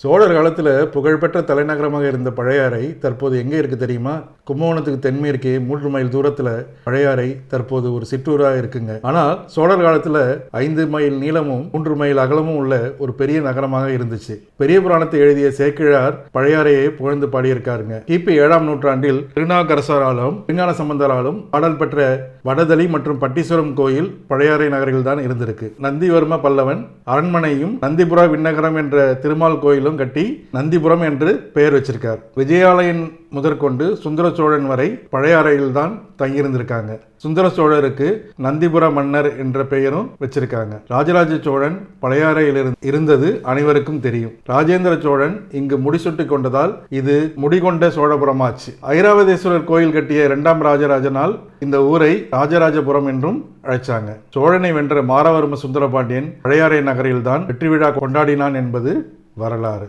சோழர் காலத்தில் புகழ்பெற்ற தலைநகரமாக இருந்த பழையாறை தற்போது எங்கே இருக்குது தெரியுமா? கும்பகோணத்துக்கு தென்மேற்கே மூன்று மைல் தூரத்தில் பழையாறை தற்போது ஒரு சிற்றூராக இருக்குங்க. ஆனால் சோழர் காலத்தில் ஐந்து மைல் நீளமும் மூன்று மைல் அகலமும் உள்ள ஒரு பெரிய நகரமாக இருந்துச்சு. பெரிய புராணத்தை எழுதிய சேக்கிழார் பழையாறையை புகழ்ந்து பாடியிருக்காருங்க. கிபி ஏழாம் நூற்றாண்டில் திருநாகரசராலும் விஞ்ஞான சம்பந்தராலும் பாடல் பெற்ற வடதளி மற்றும் பட்டீஸ்வரம் கோயில் பழையாறை நகரில் தான் இருந்திருக்கு. நந்திவர்ம பல்லவன் அரண்மனையும் நந்திபுரா விண்ணகரம் என்ற திருமால் கோயில்களும் கட்டி நந்திபுரம் என்று பெயர் வச்சிருக்கார். விஜயாலயன் முதற்கொண்டு சுந்தர சோழன் வரை பழையாறையில் தான் தங்கியிருந்திருக்காங்க. சுந்தர சோழருக்கு நந்திபுர மன்னர் என்ற பெயரும் வச்சிருக்காங்க. ராஜராஜ சோழன் பழையாறையில் இருந்து- இருந்தது அனைவருக்கும் தெரியும். ராஜேந்திர சோழன் இங்கு முடிசூட்டி கொண்டதால் இது முடிகொண்ட சோழபுரமாச்சு. ஐராவதேஸ்வரர் கோயில் கட்டிய இரண்டாம் ராஜராஜனால் இந்த ஊரை ராஜராஜபுரம் என்றும் அழைச்சாங்க. சோழனை வென்ற மாரவர்ம சுந்தரபாண்டியன் பழையாறை நகரில்தான் வெற்றி விழா கொண்டாடினான் என்பது வரலாறு.